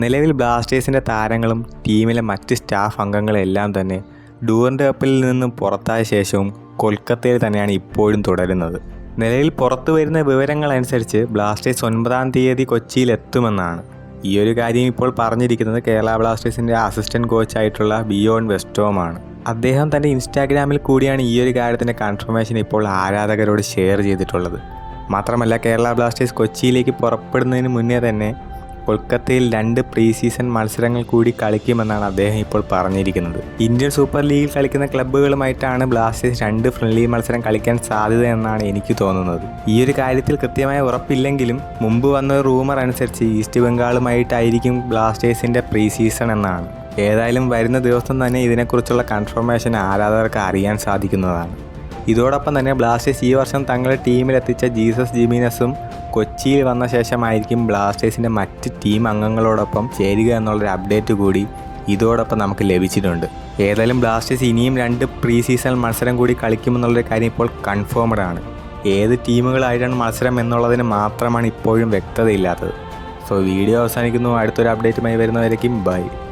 നിലവിൽ ബ്ലാസ്റ്റേഴ്സിന്റെ താരങ്ങളും ടീമിലെ മറ്റ് സ്റ്റാഫ് അംഗങ്ങളെല്ലാം തന്നെ ഡൂറിന്റെ കപ്പിൽ നിന്നും പുറത്തായ ശേഷവും കൊൽക്കത്തയിൽ തന്നെയാണ് ഇപ്പോഴും തുടരുന്നത്. നിലവിൽ പുറത്തു വരുന്ന വിവരങ്ങൾ അനുസരിച്ച് ബ്ലാസ്റ്റേഴ്സ് ഒൻപതാം തീയതി കൊച്ചിയിൽ എത്തുമെന്നാണ് ഈ ഒരു കാര്യം ഇപ്പോൾ പറഞ്ഞിരിക്കുന്നത് കേരള ബ്ലാസ്റ്റേഴ്സിന്റെ അസിസ്റ്റന്റ് കോച്ചായിട്ടുള്ള ബിയോൺ വെസ്റ്റോമാണ്. അദ്ദേഹം തന്റെ ഇൻസ്റ്റാഗ്രാമിൽ കൂടിയാണ് ഈ ഒരു കാര്യത്തിന്റെ കൺഫർമേഷൻ ഇപ്പോൾ ആരാധകരോട് ഷെയർ ചെയ്തിട്ടുള്ളത്. മാത്രമല്ല കേരള ബ്ലാസ്റ്റേഴ്സ് കൊച്ചിയിലേക്ക് പുറപ്പെടുന്നതിന് മുന്നേ തന്നെ കൊൽക്കത്തയിൽ രണ്ട് പ്രീ സീസൺ മത്സരങ്ങൾ കൂടി കളിക്കുമെന്നാണ് അദ്ദേഹം ഇപ്പോൾ പറഞ്ഞിരിക്കുന്നത്. ഇന്ത്യൻ സൂപ്പർ ലീഗിൽ കളിക്കുന്ന ക്ലബ്ബുകളുമായിട്ടാണ് ബ്ലാസ്റ്റേഴ്സ് രണ്ട് ഫ്രണ്ട്ലി മത്സരം കളിക്കാൻ സാധ്യത എന്നാണ് എനിക്ക് തോന്നുന്നത്. ഈ ഒരു കാര്യത്തിൽ കൃത്യമായ ഉറപ്പില്ലെങ്കിലും മുമ്പ് വന്ന റൂമർ അനുസരിച്ച് ഈസ്റ്റ് ബംഗാളുമായിട്ടായിരിക്കും ബ്ലാസ്റ്റേഴ്സിന്റെ പ്രീ സീസൺ എന്നാണ്. ഏതായാലും വരുന്ന ദിവസം തന്നെ ഇതിനെക്കുറിച്ചുള്ള കൺഫർമേഷൻ ആരാധകർക്ക് അറിയാൻ സാധിക്കുന്നതാണ്. ഇതോടൊപ്പം തന്നെ ബ്ലാസ്റ്റേഴ്സ് ഈ വർഷം തങ്ങളുടെ ടീമിലെത്തിച്ച ജീസസ് ജിമീനസും കൊച്ചിയിൽ വന്ന ശേഷമായിരിക്കും ബ്ലാസ്റ്റേഴ്സിന്റെ മറ്റ് ടീം അംഗങ്ങളോടൊപ്പം ചേരുക എന്നുള്ളൊരു അപ്ഡേറ്റ് കൂടി ഇതോടൊപ്പം നമുക്ക് ലഭിച്ചിട്ടുണ്ട്. ഏതായാലും ബ്ലാസ്റ്റേഴ്സ് ഇനിയും രണ്ട് പ്രീ സീസൺ മത്സരം കൂടി കളിക്കുമെന്നുള്ളൊരു കാര്യം ഇപ്പോൾ കൺഫേംഡ് ആണ്. ഏത് ടീമുകളായിട്ടാണ് മത്സരം എന്നുള്ളതിന് മാത്രമാണ് ഇപ്പോഴും വ്യക്തതയില്ലാത്തത്. സോ വീഡിയോ അവസാനിക്കുന്നു. അടുത്തൊരു അപ്ഡേറ്റുമായി വരുന്നവരേക്കും ബൈ